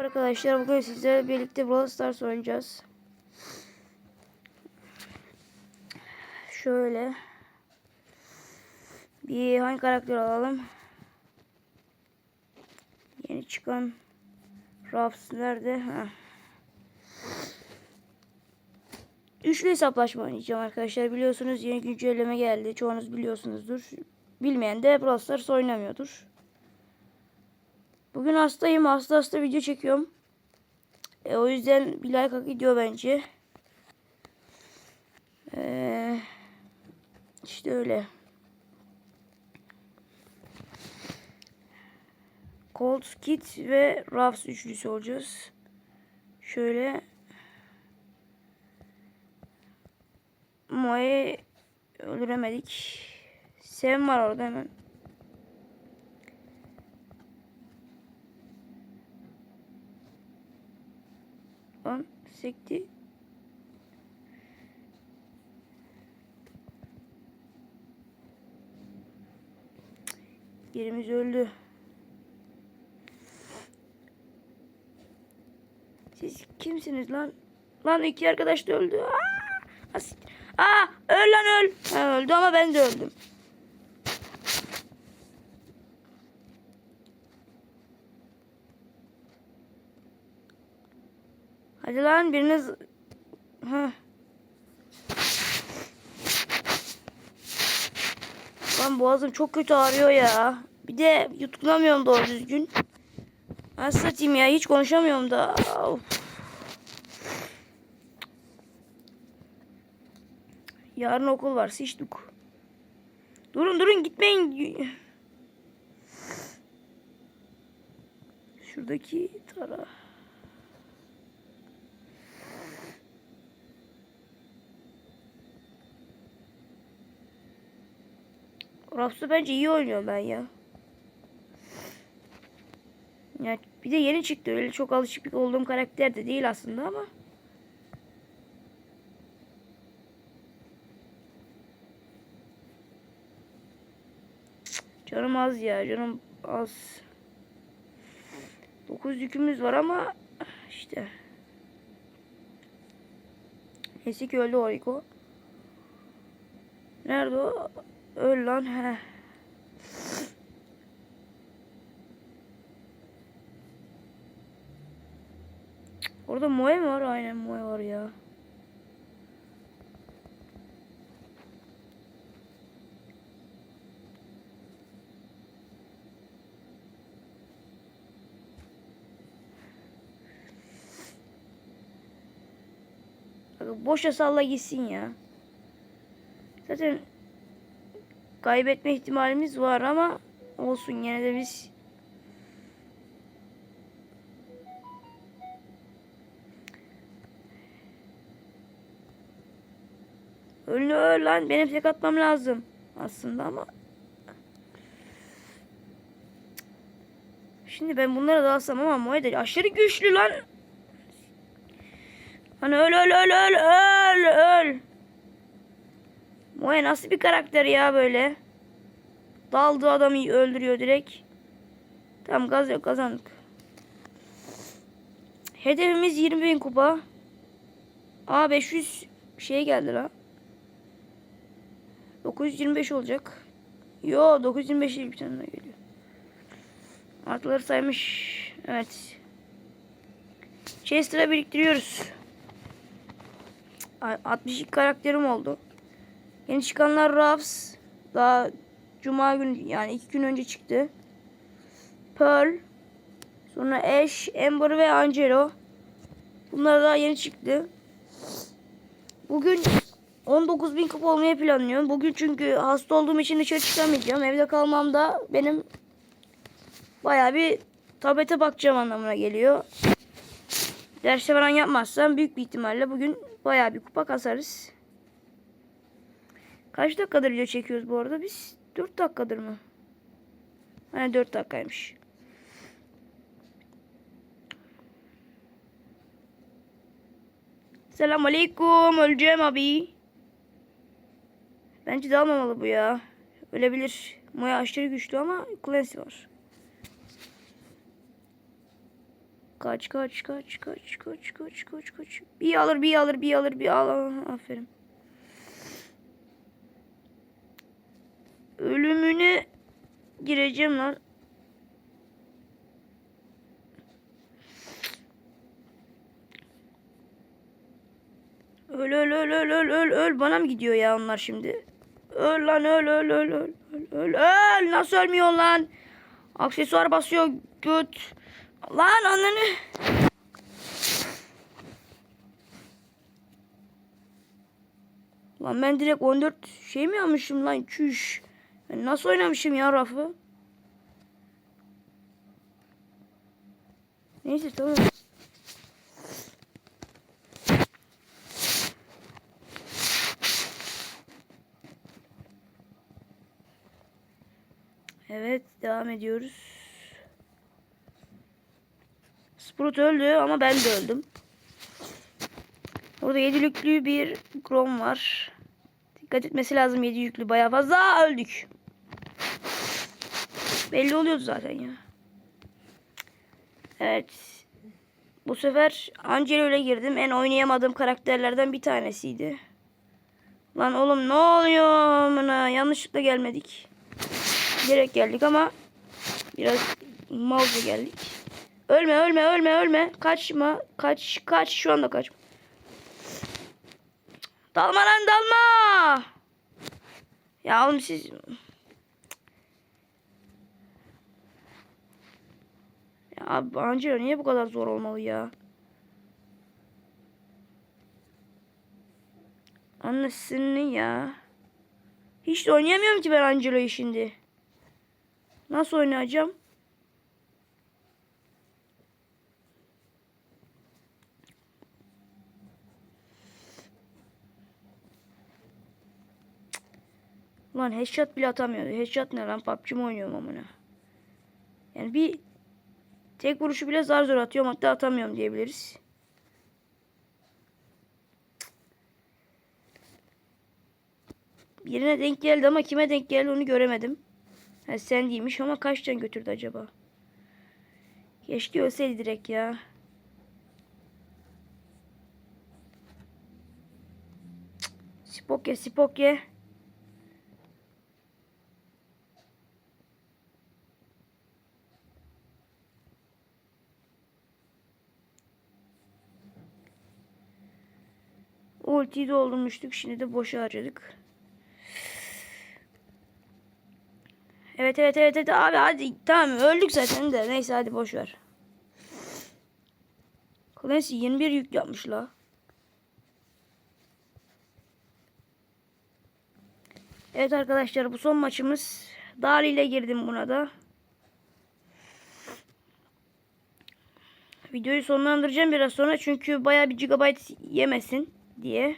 Arkadaşlar bugün sizlerle birlikte Brawl Stars oynayacağız. Şöyle. Bir hangi karakter alalım? Yeni çıkan Raps nerede? Ha. Üçlü hesaplaşma oynayacağım arkadaşlar. Biliyorsunuz yeni güncelleme geldi. Çoğunuz biliyorsunuzdur. Bilmeyen de Brawl Stars oynamıyordur. Bugün hastayım. Hasta hasta video çekiyorum. E, o yüzden bir like hak ediyor bence. E, işte öyle. Cold Kit ve Ruffs üçlüsü olacağız. Şöyle Moe öldüremedik. Sem var orada hemen. Lan sekti. Yerimiz öldü. Siz kimsiniz lan? Lan iki arkadaş da öldü. Aa, Aa öl lan öl. Ha, öldü ama ben de öldüm. Hadi lan biriniz... Heh. Lan boğazım çok kötü ağrıyor ya. Bir de yutkunamıyorum doğru düzgün. Nasıl satayım ya hiç konuşamıyorum da. Yarın okul var sıçtık. Durun durun gitmeyin. Şuradaki tara. Raps'ı bence iyi oynuyor ben ya. Ya bir de yeni çıktı. Öyle çok alışık olduğum karakter de değil aslında ama. Canım az ya. Canım az. 9 yükümüz var ama işte. Neyse ki öldü Oriko. Nerede o? Öl lan. Heh. Orada Moe mi var? Aynen Moe var ya. Boşa salla gitsin ya. Zaten kaybetme ihtimalimiz var ama olsun yine de biz Ölü öl lan benim tek atmam lazım aslında ama Şimdi ben bunlara da alsam ama Moe aşırı güçlü lan. Hani öl öl öl öl öl öl. Moe nasıl bir karakter ya böyle? Daldı adamı öldürüyor direkt. Tamam gaz yok kazandık. Hedefimiz 20 bin kupa. Aa 500 şey geldi la. 925 olacak. Yo 925 değil bir tane geliyor. Artıları saymış. Evet. Chester'a biriktiriyoruz. 62 karakterim oldu. Yeni çıkanlar Ruffs. Daha Cuma günü yani iki gün önce çıktı. Pearl. Sonra Ash, Amber ve Angelo. Bunlar daha yeni çıktı. Bugün 19 bin kupa olmayı planlıyorum. Bugün çünkü hasta olduğum için dışarı çıkamayacağım. Evde kalmam da benim baya bir tablete bakacağım anlamına geliyor. Derse falan yapmazsam büyük bir ihtimalle bugün baya bir kupa kasarız. Kaç dakikadır video çekiyoruz bu arada biz? 4 dakikadır mı? Hani 4 dakikaymış. Selam aleyküm. Öleceğim abi. Bence de almamalı bu ya. Ölebilir. Moya aşırı güçlü ama Clancy var. Kaç kaç kaç kaç kaç kaç kaç kaç. Bir alır bir alır bir alır bir alır. Aferin. Gireceğim lan. Öl öl öl öl öl öl öl bana mı gidiyor ya onlar şimdi? Öl lan öl öl öl öl öl öl öl nasıl ölmüyor lan? Aksesuar basıyor göt. Lan ananı. Lan ben direkt 14 şey mi yapmışım lan çüş. Nasıl oynamışım ya rafı? Neyse tamam. Evet devam ediyoruz. Sprout öldü ama ben de öldüm. Orada 7 yüklü bir Grom var. Dikkat etmesi lazım 7 yüklü bayağı fazla öldük. Belli oluyordu zaten ya. Evet. Bu sefer Angelo ile girdim. En oynayamadığım karakterlerden bir tanesiydi. Lan oğlum ne oluyor amına? Yanlışlıkla gelmedik. Direkt geldik ama biraz mouse'a geldik. Ölme ölme ölme ölme. Kaçma. Kaç kaç şu anda kaç. Dalma lan dalma. Ya oğlum siz abi Angelo niye bu kadar zor olmalı ya? Annesini ya. Hiç de oynayamıyorum ki ben Angelo'yu şimdi. Nasıl oynayacağım? Lan headshot bile atamıyordu. Headshot ne lan? PUBG mi oynuyorum amına? Yani bir tek vuruşu bile zar zor atıyorum. Hatta atamıyorum diyebiliriz. Birine denk geldi ama kime denk geldi onu göremedim. Ha, sen değilmiş ama kaç can götürdü acaba? Keşke ölseydi direkt ya. Cık, Spokye spokye. Ultiyi doldurmuştuk. Şimdi de boşa harcadık. Evet evet evet evet abi hadi tamam öldük zaten de neyse hadi boş ver. Clancy 21 yük yapmış la. Evet arkadaşlar bu son maçımız. Dali ile girdim buna da. Videoyu sonlandıracağım biraz sonra çünkü baya bir gigabyte yemesin diye.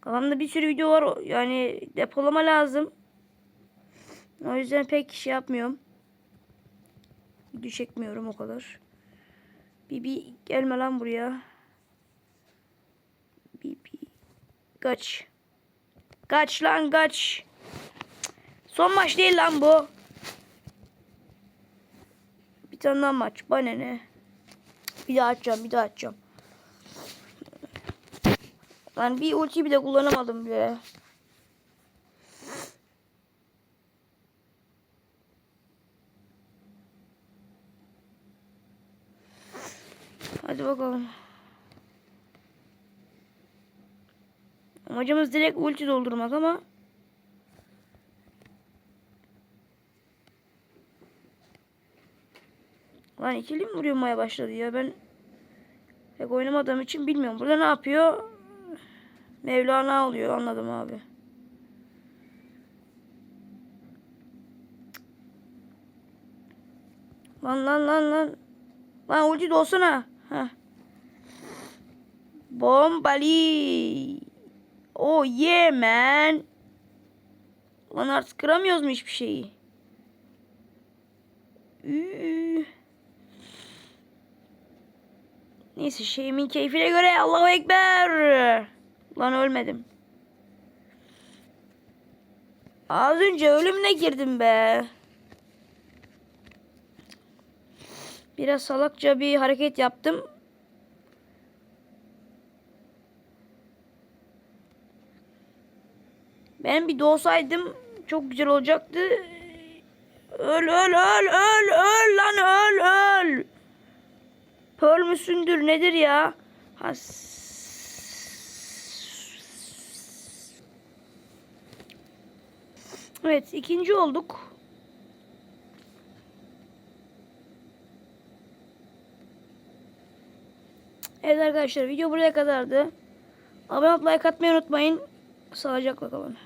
Kafamda bir sürü video var yani depolama lazım. O yüzden pek şey yapmıyorum. Video çekmiyorum o kadar. Bibi gelme lan buraya. Bibi. Kaç. Kaç lan kaç. Son maç değil lan bu. Bir tane daha maç. Bana ne? Bir daha açacağım bir daha açacağım. Lan bir ulti bile kullanamadım bile. Hadi bakalım. Amacımız direkt ulti doldurmak ama Lan ikili mi vurmaya başladı ya ben pek oynamadığım için bilmiyorum. Burada ne yapıyor? Mevlana oluyor anladım abi. Lan lan lan lan. Lan ulti dolsana. Bombali. Oh yeah man. Lan artık kıramıyoruz mu hiçbir şeyi? Üü. Neyse şeyimin keyfine göre Allahu Ekber. Lan ölmedim. Az önce ölümüne girdim be. Biraz salakça bir hareket yaptım. Ben bir doğsaydım çok güzel olacaktı. Öl öl öl öl öl lan öl öl. Pearl müsündür nedir ya? Ha, Evet ikinci olduk. Evet arkadaşlar video buraya kadardı. Abone olup like atmayı unutmayın. Sağlıcakla kalın.